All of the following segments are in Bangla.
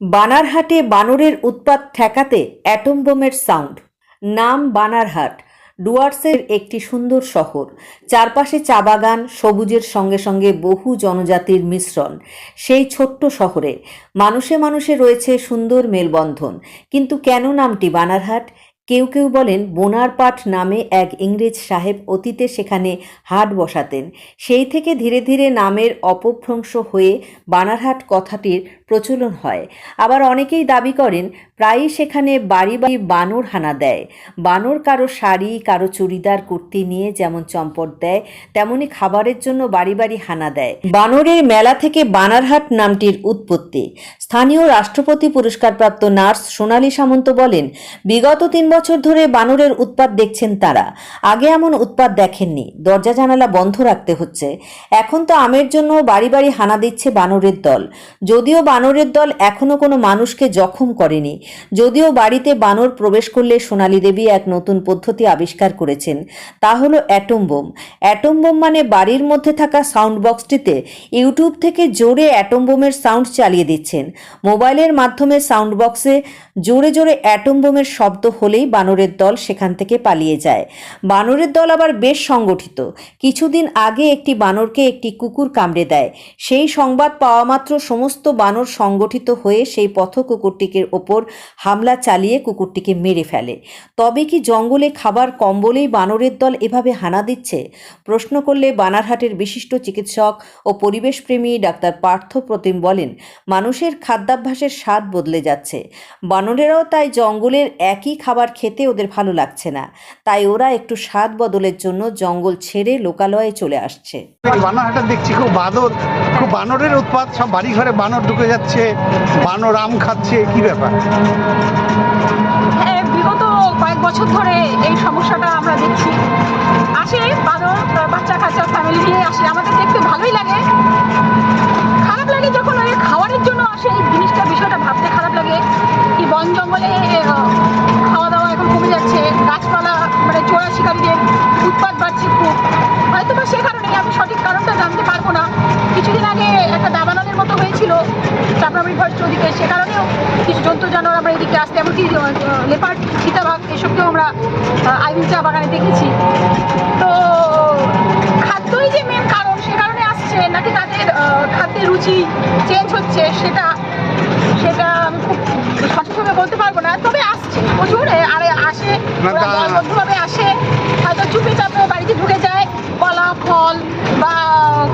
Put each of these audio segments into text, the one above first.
বানারহাটে বানরের উৎপাত ঠেকাতে অ্যাটম বোমের সাউন্ড। নাম বানারহাট। ডুয়ার্সের একটি সুন্দর শহর। চারপাশে চা বাগান, সবুজের সঙ্গে সঙ্গে বহু জনজাতির মিশ্রণ। সেই ছোট্ট শহরে মানুষে মানুষে রয়েছে সুন্দর মেলবন্ধন। কিন্তু কেন নামটি বানারহাট? কেউ কেউ বলেন বোনারপাট নামে এক ইংরেজ সাহেব অতীতে সেখানে হাট বসাতেন। সেই থেকে ধীরে ধীরে নামের অপভ্রংশ হয়ে বানারহাট কথাটির প্রচলন হয়। আবার অনেকেই দাবি করেন, প্রায়ই সেখানে বাড়ি বাড়ি বানর হানা দেয়। বানর কারও শাড়ি, কারও চুড়িদার, কুর্তি নিয়ে যেমন চম্পট দেয়, তেমনি খাবারের জন্য বাড়ি বাড়ি হানা দেয়। বানরের মেলা থেকে বানারহাট নামটির উৎপত্তি। স্থানীয় রাষ্ট্রপতি পুরস্কারপ্রাপ্ত নার্স সোনালী সামন্ত বলেন, বিগত তিন বছর ধরে বানরের উৎপাত দেখছেন তারা। আগে এমন উৎপাত দেখেননি। দরজা জানালা বন্ধ রাখতে হচ্ছে। এখন তো আমের জন্য বাড়ি বাড়ি হানা দিচ্ছে বানরের দল। যদিও বানরের দল এখনও কোনো মানুষকে জখম করেনি। যদিও বাড়িতে বানর প্রবেশ করলে সোনালী দেবী এক নতুন পদ্ধতি আবিষ্কার করেছেন, তা হলো অ্যাটম বোম। অ্যাটম বোম মানে বাড়ির মধ্যে থাকা সাউন্ড বক্সটিতে ইউটিউব থেকে জোরে অ্যাটম বোমের সাউন্ড চালিয়ে দিচ্ছেন। মোবাইলের মাধ্যমে সাউন্ড বক্সে জোরে জোরে অ্যাটম বোমের শব্দ হলেই বানরের দল সেখান থেকে পালিয়ে যায়। বানরের দল আবার বেশ সংগঠিত। কিছুদিন আগে একটি বানরকে একটি কুকুর কামড়ে দেয়। সেই সংবাদ পাওয়া মাত্র সমস্ত বানর সংগঠিত হয়ে সেই পথ কুকুরটিকে ওপর হামলা চালিয়ে কুকুরটিকে মেরে ফেলে। তবে কি জঙ্গলে খাবার কম বলেই বানরের দল এভাবে হানা দিচ্ছে? প্রশ্ন করলে বানারহাটের বিশিষ্ট চিকিৎসক ও পরিবেশপ্রেমী ডাক্তার পার্থ প্রতিম বলেন, মানুষের খাদ্যাভ্যাসের স্বাদ বদলে যাচ্ছে। বানরেরাও তাই জঙ্গলের একই খাবার খেতে ওদের ভালো লাগছে না। তাই ওরা একটু স্বাদ বদলের জন্য জঙ্গল ছেড়ে লোকালয়ে চলে আসছে। বানরহাটে দেখছি খুব বাদর, খুব বানরের সব বাড়ি ঘরে বানর ঢুকে যাচ্ছে, বানর আম খাচ্ছে, কি ব্যাপার? হ্যাঁ বিগত কয়েক বছর ধরে এই সমস্যাটা আমরা দেখছি। আসে বাদর বাচ্চা কাচ্চা ফ্যামিলি নিয়ে আসে, আমাদের দেখতে ভালোই লাগে খারাপ লাগে যখন ওই খাওয়ারের জন্য আসে এই জিনিসটা বিষয়টা ভাবতে খারাপ লাগে কি বন জঙ্গলে আহ, খাওয়া দাওয়া এখন কমে যাচ্ছে গাছপালা মানে চোরা শিকারীদের উৎপাদ বাড়ছে খুব হয়তো বা সে কারণে আমি সঠিক কারণটা জানতে পারব না কিছুদিন আগে একটা দাবানলের মতো হয়েছিল চাপড়াবড়ি ভয়েস ওদিকে সে কারণেও কিছু জন্তু জানোয়ার আমরা এদিকে আসতে এমনকি লেপার্ড চিতাবাঘ এসবকেও আমরা আইবিল চা বাগানে দেখেছি। তো খাদ্যই যে মেন কারণ সে কারণে আসছে নাকি তাদের খাদ্যের রুচি চেঞ্জ হচ্ছে সেটা সেটা আমি খুব সঠিকভাবে বলতে পারব না তবে আসছে প্রচুর আর আসে দলবদ্ধভাবে আসে হয়তো চুপি চাপে বাড়িতে ঢুকে যায় কলা ফল বা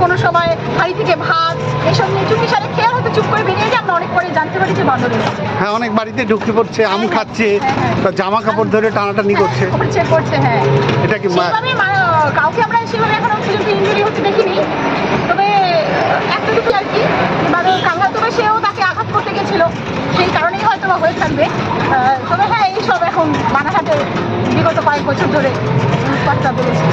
কোনো সময় বাড়ি থেকে ভাত এসব নিয়ে চুপ করে বেরিয়ে যায় আমরা অনেক পরে জানতে পারি যে বন্ধ রয়েছে হ্যাঁ অনেক বাড়িতে ঢুকে পড়ছে আম খাচ্ছে হ্যাঁ, হ্যাঁ। বা জামা কাপড় ধরে টানাটানি করছে। করছে করছে হ্যাঁ। এটা কি কাউকে আমরা সেভাবে এখনও দেখিনি। তবে একটা আর কি এবার কামড়া তবে সেও তাকে আঘাত করতে গেছিল সেই কারণেই হয়তো বা হয়ে থাকবে। তবে হ্যাঁ এইসব এখন বানাঘাটে বিগত কয়েক বছর ধরে উৎপাতটা বেড়েছে।